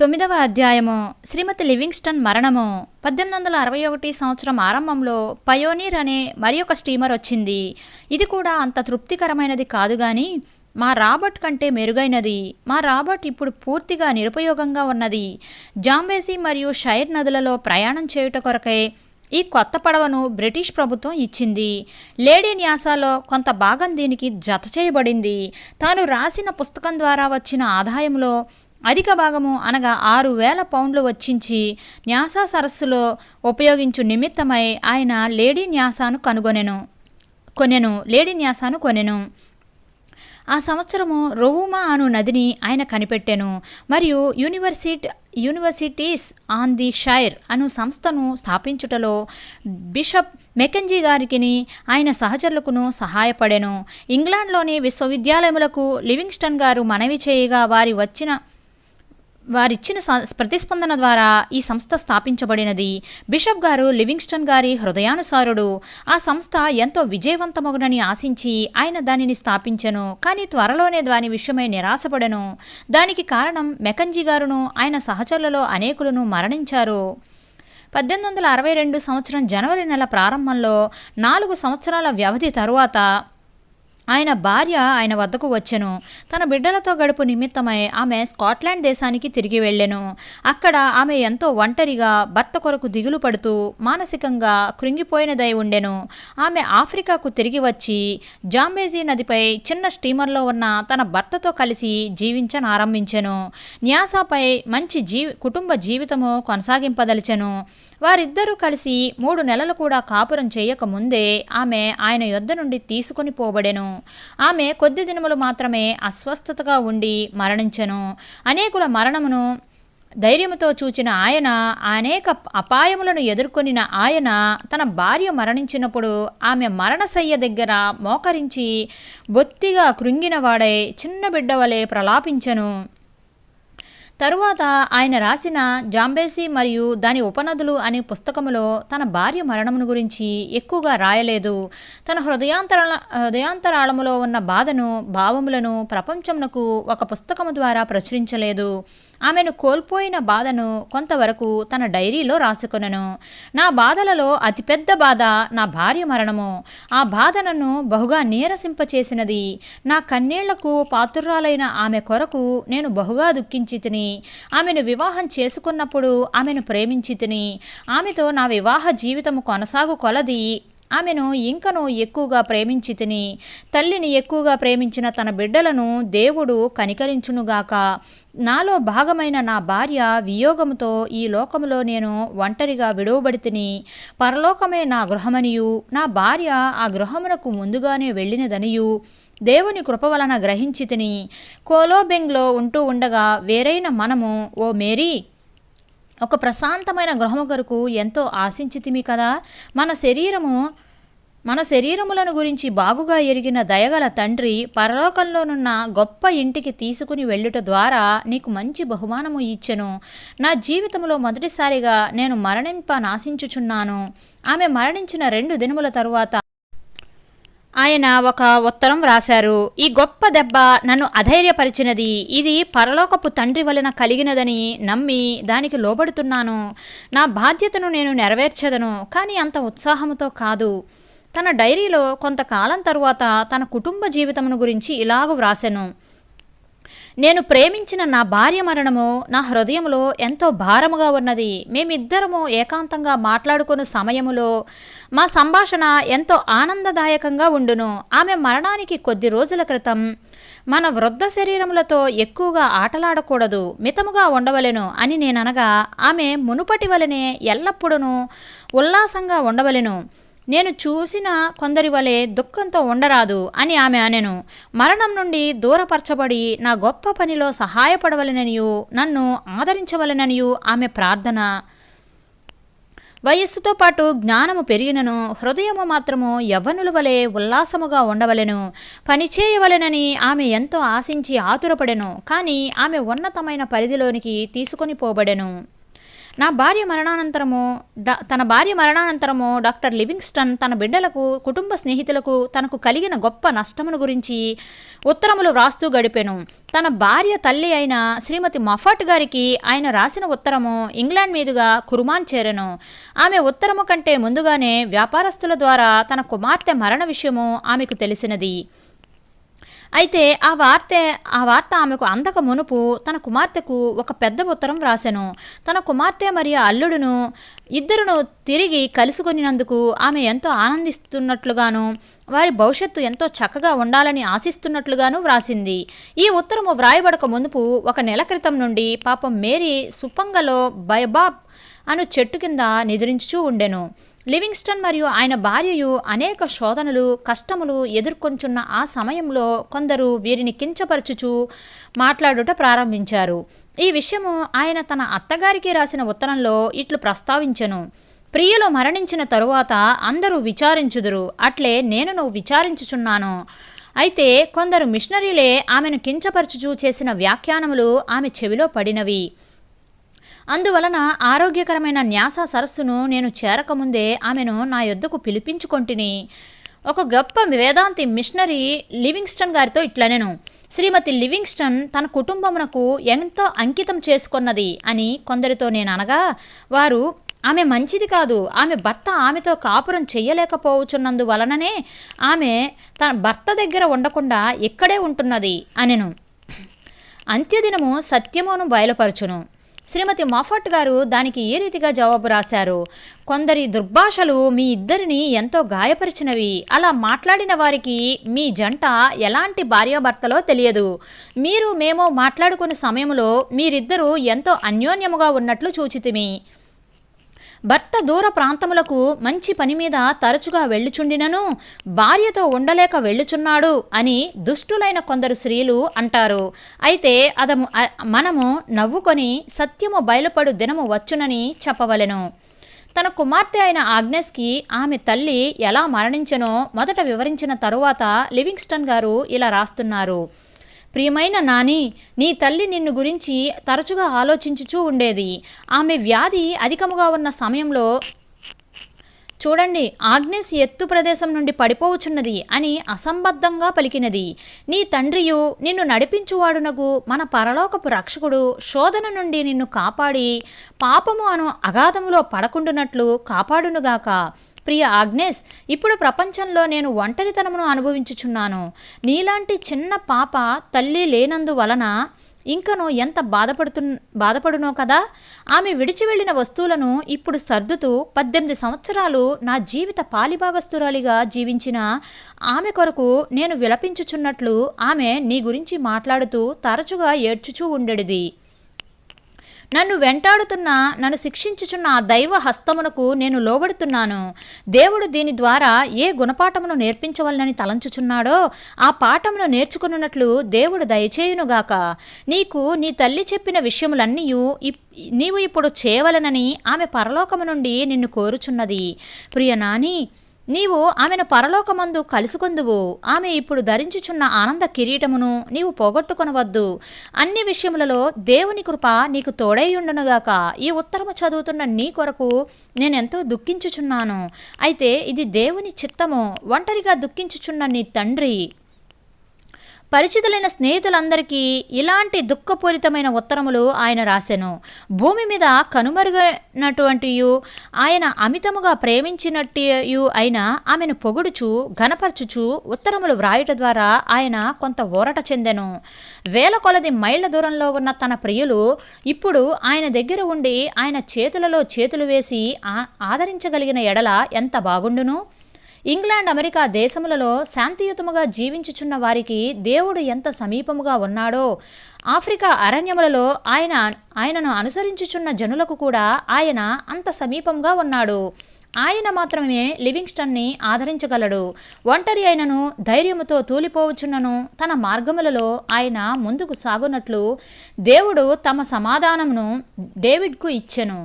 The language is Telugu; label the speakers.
Speaker 1: తొమ్మిదవ అధ్యాయము. శ్రీమతి లివింగ్స్టన్ మరణము. పద్దెనిమిది వందల అరవై ఒకటి సంవత్సరం ఆరంభంలో పయోనీర్ అనే మరి ఒక స్టీమర్ వచ్చింది. ఇది కూడా అంత తృప్తికరమైనది కాదు గాని మా రాబర్ట్ కంటే మెరుగైనది. మా రాబర్ట్ ఇప్పుడు పూర్తిగా నిరుపయోగంగా ఉన్నది. జాంబేసి మరియు షైర్ నదులలో ప్రయాణం చేయుట కొరకై ఈ కొత్త పడవను బ్రిటిష్ ప్రభుత్వం ఇచ్చింది. లేడీ న్యాసాలో కొంత భాగం దీనికి జత చేయబడింది. తాను రాసిన పుస్తకం ద్వారా వచ్చిన ఆదాయంలో అధిక భాగము అనగా ఆరు వేల పౌండ్లు వచ్చించి న్యాసా సరస్సులో ఉపయోగించు నిమిత్తమై ఆయన లేడీ న్యాసాను కనుగొనెను కొనెను లేడీ న్యాసాను కొనెను. ఆ సంవత్సరము రొవుమా అను నదిని ఆయన కనిపెట్టెను మరియు university universities on the shire అను సంస్థను స్థాపించుటలో బిషప్ మెకెంజీ గారికి ఆయన సహచరులకును సహాయపడెను. ఇంగ్లాండ్లోని విశ్వవిద్యాలయములకు లివింగ్స్టన్ గారు మనవి చేయగా వారి వచ్చిన వారిచ్చిన స- ప్రతిస్పందన ద్వారా ఈ సంస్థ స్థాపించబడినది. బిషప్ గారు లివింగ్స్టన్ గారి హృదయానుసారుడు. ఆ సంస్థ ఎంతో విజయవంతమగునని ఆశించి ఆయన దానిని స్థాపించెను కానీ త్వరలోనే దాని విషయమై నిరాశపడను. దానికి కారణం మెకంజీ గారును ఆయన సహచరులలో అనేకులను మరణించారు. పద్దెనిమిది వందల అరవై రెండు సంవత్సరం జనవరి నెల ప్రారంభంలో నాలుగు సంవత్సరాల వ్యవధి తరువాత ఆయన భార్య ఆయన వద్దకు వచ్చెను. తన బిడ్డలతో గడుపు నిమిత్తమై ఆమె స్కాట్లాండ్ దేశానికి తిరిగి వెళ్ళెను. అక్కడ ఆమె ఎంతో ఒంటరిగా భర్త కొరకు దిగులు పడుతూ మానసికంగా కృంగిపోయినదై ఉండెను. ఆమె ఆఫ్రికాకు తిరిగి వచ్చి జాంబేజీ నదిపై చిన్న స్టీమర్లో ఉన్న తన భర్తతో కలిసి జీవించనారంభించెను. న్యాసాపై మంచి జీ కుటుంబ జీవితము కొనసాగింపదలిచెను. వారిద్దరూ కలిసి మూడు నెలలు కూడా కాపురం చేయక ముందే ఆమె ఆయన యొద్ద నుండి తీసుకొని పోబడెను. ఆమె కొద్ది దినములు మాత్రమే అస్వస్థతగా ఉండి మరణించెను. అనేకుల మరణమును ధైర్యముతో చూచిన ఆయన అనేక అపాయములను ఎదుర్కొనిన ఆయన తన భార్య మరణించినప్పుడు ఆమె మరణశయ్య దగ్గర మోకరించి బొత్తిగా కృంగినవాడై చిన్న బిడ్డ వలె ప్రలాపించెను. తరువాత ఆయన రాసిన జాంబేసి మరియు దాని ఉపనదులు అనే పుస్తకములో తన భార్య మరణమును గురించి ఎక్కువగా రాయలేదు. తన హృదయాంతర హృదయాంతరాళములో ఉన్న బాధను భావములను ప్రపంచమునకు ఒక పుస్తకము ద్వారా ప్రచురించలేదు. ఆమెను కోల్పోయిన బాధను కొంతవరకు తన డైరీలో రాసుకొనెను. నా బాధలలో అతిపెద్ద బాధ నా భార్య మరణము. ఆ బాధ నన్ను బహుగా నీరసింపచేసినది. నా కన్నీళ్ళకు పాత్రురాలైన ఆమె కొరకు నేను బహుగా దుఃఖించి తిని ఆమెను వివాహం చేసుకున్నప్పుడు ఆమెను ప్రేమించి తిని ఆమెతో నా వివాహ జీవితము కొనసాగు కొలది. ఆమెను ఇంకను ఎక్కువగా ప్రేమించి తిని తల్లిని ఎక్కువగా ప్రేమించిన తన బిడ్డలను దేవుడు కనికరించునుగాక. నాలో భాగమైన నా భార్య వియోగముతో ఈ లోకములో నేను ఒంటరిగా విడవబడి తిని పరలోకమే నా గృహమనియు. నా భార్య ఆ గృహమునకు ముందుగానే వెళ్ళినదనియు. దేవుని కృప వలన గ్రహించి తిని కోలోబెంగ్లో ఉంటూ ఉండగా వేరైన మనము ఓ మేరీ ఒక ప్రశాంతమైన గృహము కొరకు ఎంతో ఆశించితిమి కదా? మన శరీరము మన శరీరములను గురించి బాగుగా ఎరిగిన దయగల తండ్రి పరలోకంలోనున్న గొప్ప ఇంటికి తీసుకుని వెళ్ళుట ద్వారా నీకు మంచి బహుమానము ఇచ్చెను. నా జీవితంలో మొదటిసారిగా నేను మరణింప నాశించుచున్నాను. ఆమె మరణించిన రెండు దినముల తరువాత ఆయన ఒక ఉత్తరం వ్రాశారు. ఈ గొప్ప దెబ్బ నన్ను అధైర్యపరిచినది. ఇది పరలోకపు తండ్రి వలన కలిగినదని నమ్మి దానికి లోబడుతున్నాను. నా బాధ్యతను నేను నెరవేర్చదను కానీ అంత ఉత్సాహముతో కాదు. తన డైరీలో కొంతకాలం తరువాత తన కుటుంబ జీవితమును గురించి ఇలాగ వ్రాసెను. నేను ప్రేమించిన నా భార్య మరణము నా హృదయంలో ఎంతో భారముగా ఉన్నది. మేమిద్దరము ఏకాంతంగా మాట్లాడుకున్న సమయములో మా సంభాషణ ఎంతో ఆనందదాయకంగా ఉండును. ఆమె మరణానికి కొద్ది రోజుల క్రితం మన వృద్ధ శరీరములతో ఎక్కువగా ఆటలాడకూడదు మితముగా ఉండవలెను అని నేననగా ఆమె మునుపటి వలనే ఎల్లప్పుడూ ఉల్లాసంగా ఉండవలెను. నేను చూసిన కొందరి వలె దుఃఖంతో ఉండరాదు అని ఆమె అనెను. మరణం నుండి దూరపరచబడి నా గొప్ప పనిలో సహాయపడవలననియు నన్ను ఆదరించవలననియు ఆమె ప్రార్థన. వయస్సుతో పాటు జ్ఞానము పెరిగినను హృదయము మాత్రము యవ్వనుల వలె ఉల్లాసముగా ఉండవలెను. పనిచేయవలెనని ఆమె ఎంతో ఆశించి ఆతురపడెను కానీ ఆమె ఉన్నతమైన పరిధిలోనికి తీసుకొని పోబడెను. నా భార్య మరణానంతరము తన భార్య మరణానంతరము డాక్టర్ లివింగ్స్టన్ తన బిడ్డలకు కుటుంబ స్నేహితులకు తనకు కలిగిన గొప్ప నష్టమును గురించి ఉత్తరములు వ్రాస్తూ గడిపాను. తన భార్య తల్లి అయిన శ్రీమతి మఫాట్ గారికి ఆయన రాసిన ఉత్తరము ఇంగ్లాండ్ మీదుగా కురుమాన్ చేరెను. ఆమె ఉత్తరము కంటే ముందుగానే వ్యాపారస్తుల ద్వారా తన కుమార్తె మరణ విషయము ఆమెకు తెలిసినది. అయితే ఆ వార్త ఆ వార్త ఆమెకు అందక మునుపు తన కుమార్తెకు ఒక పెద్ద ఉత్తరం రాశాను తన కుమార్తె మరియు అల్లుడును ఇద్దరును తిరిగి కలుసుకొనినందుకు ఆమె ఎంతో ఆనందిస్తున్నట్లుగాను వారి భవిష్యత్తు ఎంతో చక్కగా ఉండాలని ఆశిస్తున్నట్లుగాను వ్రాసింది. ఈ ఉత్తరము వ్రాయబడక మునుపు ఒక నెల క్రితం నుండి పాపం మేరీ సుప్పంగలో బైబాబ్ అను చెట్టు కింద నిద్రించుచూ ఉండెను. లివింగ్స్టన్ మరియు ఆయన భార్యయు అనేక శోధనలు కష్టములు ఎదుర్కొంచున్న ఆ సమయంలో కొందరు వీరిని కించపరచుచు మాట్లాడుట ప్రారంభించారు. ఈ విషయము ఆయన తన అత్తగారికి రాసిన ఉత్తరంలో ఇట్లు ప్రస్తావించెను. ప్రియులు మరణించిన తరువాత అందరూ విచారించుదురు. అట్లే నేను నువ్వు విచారించుచున్నాను. అయితే కొందరు మిషనరీలే ఆమెను కించపరచుచూ చేసిన వ్యాఖ్యానములు ఆమె చెవిలో పడినవి. అందువలన ఆరోగ్యకరమైన న్యాస సరస్సును నేను చేరకముందే ఆమెను నా యొద్దకు పిలిపించుకొంటిని. ఒక గొప్ప వేదాంతి మిషనరీ లివింగ్స్టన్ గారితో ఇట్లనెను శ్రీమతి లివింగ్స్టన్ తన కుటుంబమునకు ఎంతో అంకితం చేసుకున్నది? అని కొందరితో నేను అనగా వారు ఆమె మంచిది కాదు. ఆమె భర్త ఆమెతో కాపురం చెయ్యలేకపోవచ్చున్నందు వలననే ఆమె తన భర్త దగ్గర ఉండకుండా ఇక్కడే ఉంటున్నది అనెను. అంత్యదినము సత్యమును బయలుపరచును. శ్రీమతి మాఫట్ గారు దానికి ఈ రీతిగా జవాబు రాశారు? కొందరి దుర్భాషలు మీ ఇద్దరిని ఎంతో గాయపరిచినవి. అలా మాట్లాడిన వారికి మీ జంట ఎలాంటి భార్యాభర్తలో తెలియదు. మీరు మేము మాట్లాడుకున్న సమయంలో మీరిద్దరూ ఎంతో అన్యోన్యముగా ఉన్నట్లు చూచితిమి. భర్త దూర ప్రాంతములకు మంచి పని మీద తరచుగా వెళ్ళుచుండినను భార్యతో ఉండలేక వెళ్ళుచున్నాడు అని దుష్టులైన కొందరు స్త్రీలు అంటారు. అయితే అదము మనము నవ్వుకొని సత్యము బయలుపడు దినము వచ్చునని చెప్పవలెను. తన కుమార్తె అయిన ఆగ్నెస్కి ఆమె తల్లి ఎలా మరణించెనో మొదట వివరించిన తరువాత లివింగ్స్టన్ గారు ఇలా రాస్తున్నారు. ప్రియమైన నాని నీ తల్లి నిన్ను గురించి తరచుగా ఆలోచించుచూ ఉండేది. ఆమె వ్యాధి అధికముగా ఉన్న సమయంలో చూడండి ఆగ్నేస్ ఎత్తు ప్రదేశం నుండి పడిపోవచ్చున్నది అని అసంబద్ధంగా పలికినది. నీ తండ్రియు నిన్ను నడిపించువాడునగు మన పరలోకపు రక్షకుడు శోధన నుండి నిన్ను కాపాడి పాపము అను అగాధములో పడకుండునట్లు కాపాడునుగాక. ప్రియ ఆగ్నేస్ ఇప్పుడు ప్రపంచంలో నేను ఒంటరితనమును అనుభవించుచున్నాను. నీలాంటి చిన్న పాప తల్లి లేనందు వలన ఇంకను ఎంత బాధపడుతు బాధపడునో కదా? ఆమె విడిచి వెళ్ళిన వస్తువులను ఇప్పుడు సర్దుతూ పద్దెనిమిది సంవత్సరాలు నా జీవిత పాలిభాగస్తురాలిగా జీవించిన ఆమె కొరకు నేను విలపించుచున్నట్లు ఆమె నీ గురించి మాట్లాడుతూ తరచుగా ఏడ్చుచూ ఉండేది నన్ను వెంటాడుతున్న నన్ను శిక్షించుచున్న ఆ దైవ హస్తమునకు నేను లోబడుతున్నాను. దేవుడు దీని ద్వారా ఏ గుణపాఠమును నేర్పించవలనని తలంచుచున్నాడో ఆ పాఠమును నేర్చుకున్నట్లు దేవుడు దయచేయునుగాక. నీకు నీ తల్లి చెప్పిన విషయములన్నీ నీవు ఇప్పుడు చేయవలనని ఆమె పరలోకము నుండి నిన్ను కోరుచున్నది. ప్రియ నాని నీవు ఆమెను పరలోకమందు కలుసుకొందువు. ఆమె ఇప్పుడు ధరించుచున్న ఆనంద కిరీటమును నీవు పోగొట్టుకొనవద్దు. అన్ని విషయములలో దేవుని కృప నీకు తోడైయుండునుగాక. ఈ ఉత్తరము చదువుతున్న నీ కొరకు నేనెంతో దుఃఖించుచున్నాను. అయితే ఇది దేవుని చిత్తము. ఒంటరిగా దుఃఖించుచున్న నీ తండ్రి. పరిచితులైన స్నేహితులందరికీ ఇలాంటి దుఃఖపూరితమైన ఉత్తరములు ఆయన రాశాను భూమి మీద కనుమరుగైనటువంటి ఆయన అమితముగా ప్రేమించినట్టు అయిన ఆమెను పొగుడుచు ఘనపరచుచు ఉత్తరములు వ్రాయుట ద్వారా ఆయన కొంత ఊరట చెందెను. వేల కొలది మైళ్ళ దూరంలో ఉన్న తన ప్రియులు ఇప్పుడు ఆయన దగ్గర ఉండి ఆయన చేతులలో చేతులు వేసి ఆ- ఆదరించగలిగిన ఎడల ఎంత బాగుండును? ఇంగ్లాండ్ అమెరికా దేశములలో శాంతియుతముగా జీవించుచున్న వారికి దేవుడు ఎంత సమీపముగా ఉన్నాడో ఆఫ్రికా అరణ్యములలో ఆయన ఆయనను అనుసరించుచున్న జనులకు కూడా ఆయన అంత సమీపంగా ఉన్నాడు. ఆయన మాత్రమే లివింగ్స్టన్ని ఆదరించగలడు. ఒంటరి అయినను ధైర్యముతో తూలిపోవచ్చునను తన మార్గములలో ఆయన ముందుకు సాగునట్లు దేవుడు తమ సమాధానమును డేవిడ్కు ఇచ్చెను.